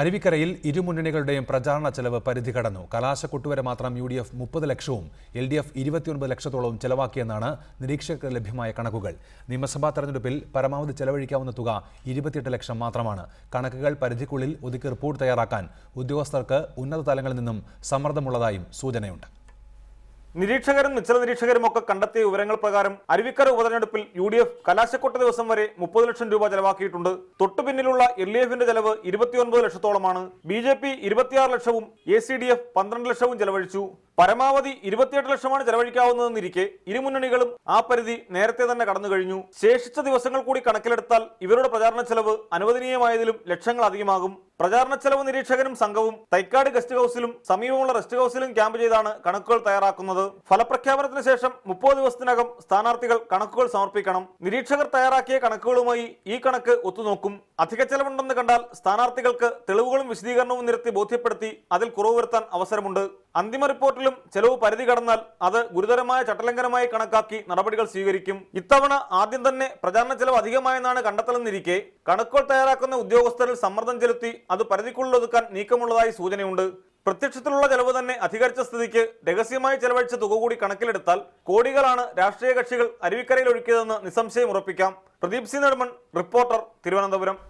അരുവിക്കരയിൽ ഇരുമുന്നണികളുടെയും പ്രചാരണ ചെലവ് പരിധി കടന്നു. കലാശക്കൊട്ട് വരെ മാത്രം യു ഡി എഫ് മുപ്പത് ലക്ഷവും എൽ ഡി എഫ് ഇരുപത്തിയൊൻപത് ലക്ഷത്തോളവും ചെലവാക്കിയെന്നാണ് നിരീക്ഷകർക്ക് ലഭ്യമായ കണക്കുകൾ. നിയമസഭാ തെരഞ്ഞെടുപ്പിൽ പരമാവധി ചെലവഴിക്കാവുന്ന തുക ഇരുപത്തിയെട്ട് ലക്ഷം മാത്രമാണ്. കണക്കുകൾ പരിധിക്കുള്ളിൽ ഒതുക്കി റിപ്പോർട്ട് തയ്യാറാക്കാൻ ഉദ്യോഗസ്ഥർക്ക് ഉന്നത തലങ്ങളിൽ നിന്നും സമ്മർദ്ദമുള്ളതായും സൂചനയുണ്ട്. നിരീക്ഷകരും നിശ്ചല നിരീക്ഷകരും ഒക്കെ കണ്ടെത്തിയ വിവരങ്ങൾ പ്രകാരം അരുവിക്കര ഉപതെരഞ്ഞെടുപ്പിൽ യു ഡി എഫ് കലാശക്കൊട്ട ദിവസം വരെ മുപ്പത് ലക്ഷം രൂപ ചെലവാക്കിയിട്ടുണ്ട്. തൊട്ടു പിന്നിലുള്ള എൽ ഡി എഫിന്റെ ചെലവ് ഇരുപത്തിയൊൻപത് ലക്ഷത്തോളമാണ്. ബി ജെ പി ഇരുപത്തിയാറ് ലക്ഷവും എ സി ഡി എഫ് പന്ത്രണ്ട് ലക്ഷവും ചെലവഴിച്ചു. പരമാവധി ഇരുപത്തിയെട്ട് ലക്ഷമാണ് ചെലവഴിക്കാവുന്നതെന്നിരിക്കെ ഇരുമുന്നണികളും ആ പരിധി നേരത്തെ തന്നെ കടന്നു കഴിഞ്ഞു. ശേഷിച്ച ദിവസങ്ങൾ കൂടി കണക്കിലെടുത്താൽ ഇവരുടെ പ്രചാരണ ചെലവ് അനുവദനീയമായതിലും ലക്ഷങ്ങൾ അധികമാകും. പ്രചാരണ ചെലവ് നിരീക്ഷകനും സംഘവും തൈക്കാട് ഗസ്റ്റ് ഹൌസിലും സമീപമുള്ള റെസ്റ്റ് ഹൌസിലും ക്യാമ്പ് ചെയ്താണ് കണക്കുകൾ തയ്യാറാക്കുന്നത്. ഫലപ്രഖ്യാപനത്തിന് ശേഷം മുപ്പത് ദിവസത്തിനകം സ്ഥാനാർത്ഥികൾ കണക്കുകൾ സമർപ്പിക്കണം. നിരീക്ഷകർ തയ്യാറാക്കിയ കണക്കുകളുമായി ഈ കണക്ക് ഒത്തുനോക്കും. അധിക ചെലവുണ്ടെന്ന് കണ്ടാൽ സ്ഥാനാർത്ഥികൾക്ക് തെളിവുകളും വിശദീകരണവും നിരത്തി ബോധ്യപ്പെടുത്തി അതിൽ കുറവ് വരുത്താൻ അവസരമുണ്ട്. അന്തിമ റിപ്പോർട്ടിലും ചെലവ് പരിധി കടന്നാൽ അത് ഗുരുതരമായ ചട്ടലംഘനമായി കണക്കാക്കി നടപടികൾ സ്വീകരിക്കും. ഇത്തവണ ആദ്യം തന്നെ പ്രചാരണ ചെലവ് അധികമായെന്നാണ് കണ്ടെത്തലെന്നിരിക്കെ കണക്കുകൾ തയ്യാറാക്കുന്ന ഉദ്യോഗസ്ഥരിൽ സമ്മർദ്ദം ചെലുത്തി അത് പരിധിക്കുള്ളിൽ ഒതുക്കാൻ നീക്കമുള്ളതായി സൂചനയുണ്ട്. പ്രത്യക്ഷത്തിലുള്ള ചെലവ് തന്നെ അധികരിച്ച സ്ഥിതിക്ക് രഹസ്യമായി ചെലവഴിച്ച തുക കൂടി കണക്കിലെടുത്താൽ കോടികളാണ് രാഷ്ട്രീയ കക്ഷികൾ അരുവിക്കരയിൽ ഒഴുക്കിയതെന്ന് നിസ്സംശയം ഉറപ്പിക്കാം. പ്രദീപ് സി. നടുമൺ റിപ്പോർട്ടർ തിരുവനന്തപുരം.